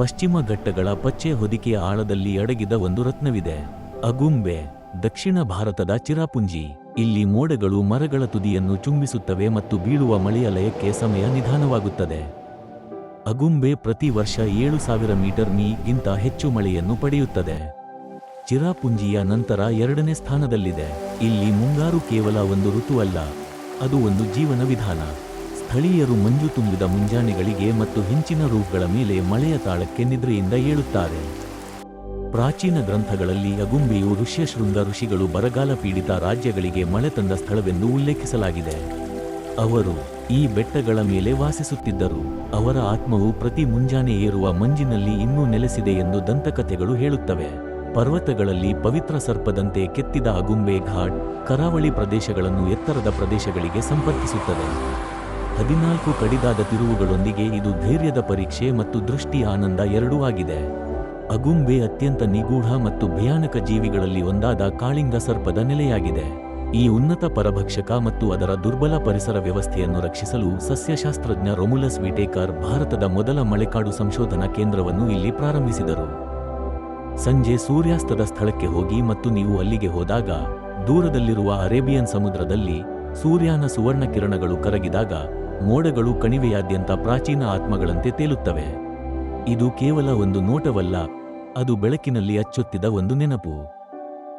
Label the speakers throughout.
Speaker 1: ಪಶ್ಚಿಮ ಘಟ್ಟಗಳ ಪಚ್ಚೆ ಹೊದಿಕೆಯ ಆಳದಲ್ಲಿ ಅಡಗಿದ ಒಂದು ರತ್ನವಿದೆ. ಅಗುಂಬೆ, ದಕ್ಷಿಣ ಭಾರತದ ಚಿರಾಪುಂಜಿ. ಇಲ್ಲಿ ಮೋಡಗಳು ಮರಗಳ ತುದಿಯನ್ನು ಚುಂಬಿಸುತ್ತವೆ ಮತ್ತು ಬೀಳುವ ಮಳೆಯ ಲಯಕ್ಕೆ ಸಮಯ ನಿಧಾನವಾಗುತ್ತದೆ. ಅಗುಂಬೆ ಪ್ರತಿ ವರ್ಷ ಏಳು ಸಾವಿರ ಮೀಟರ್ ಮೀಗಿಂತ ಹೆಚ್ಚು ಮಳೆಯನ್ನು ಪಡೆಯುತ್ತದೆ. ಚಿರಾಪುಂಜಿಯ ನಂತರ ಎರಡನೇ ಸ್ಥಾನದಲ್ಲಿದೆ. ಇಲ್ಲಿ ಮುಂಗಾರು ಕೇವಲ ಒಂದು ಋತುವಲ್ಲ, ಅದು ಒಂದು ಜೀವನ ವಿಧಾನ. ಸ್ಥಳೀಯರು ಮಂಜು ತುಂಬಿದ ಮುಂಜಾನೆಗಳಿಗೆ ಮತ್ತು ಹಿಂಚಿನ ರೂಫ್ಗಳ ಮೇಲೆ ಮಳೆಯ ತಾಳಕ್ಕೆ ನಿದ್ರೆಯಿಂದ ಏಳುತ್ತಾರೆ. ಪ್ರಾಚೀನ ಗ್ರಂಥಗಳಲ್ಲಿ ಅಗುಂಬೆಯು ಋಷ್ಯಶೃಂಗ ಋಷಿಗಳು ಬರಗಾಲ ಪೀಡಿತ ರಾಜ್ಯಗಳಿಗೆ ಮಳೆ ತಂದ ಸ್ಥಳವೆಂದು ಉಲ್ಲೇಖಿಸಲಾಗಿದೆ. ಅವರು ಈ ಬೆಟ್ಟಗಳ ಮೇಲೆ ವಾಸಿಸುತ್ತಿದ್ದರು. ಅವರ ಆತ್ಮವು ಪ್ರತಿ ಮುಂಜಾನೆ ಏರುವ ಮಂಜಿನಲ್ಲಿ ಇನ್ನೂ ನೆಲೆಸಿದೆ ಎಂದು ದಂತಕಥೆಗಳು ಹೇಳುತ್ತವೆ. ಪರ್ವತಗಳಲ್ಲಿ ಪವಿತ್ರ ಸರ್ಪದಂತೆ ಕೆತ್ತಿದ ಅಗುಂಬೆ ಘಾಟ್ ಕರಾವಳಿ ಪ್ರದೇಶಗಳನ್ನು ಎತ್ತರದ ಪ್ರದೇಶಗಳಿಗೆ ಸಂಪರ್ಕಿಸುತ್ತದೆ. ಹದಿನಾಲ್ಕು ಕಡಿದಾದ ತಿರುವುಗಳೊಂದಿಗೆ ಇದು ಧೈರ್ಯದ ಪರೀಕ್ಷೆ ಮತ್ತು ದೃಷ್ಟಿ ಆನಂದ ಎರಡೂ ಆಗಿದೆ. ಅಗುಂಬೆ ಅತ್ಯಂತ ನಿಗೂಢ ಮತ್ತು ಭಯಾನಕ ಜೀವಿಗಳಲ್ಲಿ ಒಂದಾದ ಕಾಳಿಂಗ ಸರ್ಪದ ನೆಲೆಯಾಗಿದೆ. ಈ ಉನ್ನತ ಪರಭಕ್ಷಕ ಮತ್ತು ಅದರ ದುರ್ಬಲ ಪರಿಸರ ವ್ಯವಸ್ಥೆಯನ್ನು ರಕ್ಷಿಸಲು ಸಸ್ಯಶಾಸ್ತ್ರಜ್ಞ ರೊಮುಲಸ್ ವಿಟೇಕರ್ ಭಾರತದ ಮೊದಲ ಮಳೆಕಾಡು ಸಂಶೋಧನಾ ಕೇಂದ್ರವನ್ನು ಇಲ್ಲಿ ಪ್ರಾರಂಭಿಸಿದರು. ಸಂಜೆ ಸೂರ್ಯಾಸ್ತದ ಸ್ಥಳಕ್ಕೆ ಹೋಗಿ ಮತ್ತು ನೀವು ಅಲ್ಲಿಗೆ ಹೋದಾಗ, ದೂರದಲ್ಲಿರುವ ಅರೇಬಿಯನ್ ಸಮುದ್ರದಲ್ಲಿ ಸೂರ್ಯನ ಸುವರ್ಣ ಕಿರಣಗಳು ಕರಗಿದಾಗ ಮೋಡಗಳು ಕಣಿವೆಯಾದ್ಯಂತ ಪ್ರಾಚೀನ ಆತ್ಮಗಳಂತೆ ತೇಲುತ್ತವೆ. ಇದು ಕೇವಲ ಒಂದು ನೋಟವಲ್ಲ, ಅದು ಬೆಳಕಿನಲ್ಲಿ ಅಚ್ಚೊತ್ತಿದ ಒಂದು ನೆನಪು.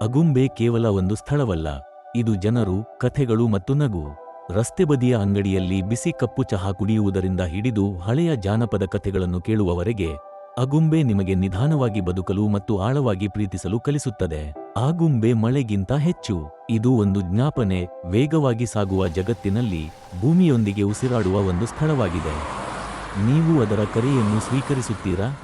Speaker 1: ಅಗುಂಬೆ ಕೇವಲ ಒಂದು ಸ್ಥಳವಲ್ಲ, ಇದು ಜನರು, ಕಥೆಗಳು ಮತ್ತು ನಗು. ರಸ್ತೆ ಬದಿಯ ಅಂಗಡಿಯಲ್ಲಿ ಬಿಸಿ ಕಪ್ಪು ಚಹಾ ಕುಡಿಯುವುದರಿಂದ ಹಿಡಿದು ಹಳೆಯ ಜಾನಪದ ಕಥೆಗಳನ್ನು ಕೇಳುವವರೆಗೆ ಅಗುಂಬೆ ನಿಮಗೆ ನಿಧಾನವಾಗಿ ಬದುಕಲು ಮತ್ತು ಆಳವಾಗಿ ಪ್ರೀತಿಸಲು ಕಲಿಸುತ್ತದೆ. ಆಗುಂಬೆ ಮಳೆಗಿಂತ ಹೆಚ್ಚು. ಇದು ಒಂದು ಜ್ಞಾಪನೆ, ವೇಗವಾಗಿ ಸಾಗುವ ಜಗತ್ತಿನಲ್ಲಿ ಭೂಮಿಯೊಂದಿಗೆ ಉಸಿರಾಡುವ ಒಂದು ಸ್ಥಳವಾಗಿದೆ. ನೀವು ಅದರ ಕರೆಯನ್ನು ಸ್ವೀಕರಿಸುತ್ತೀರಾ?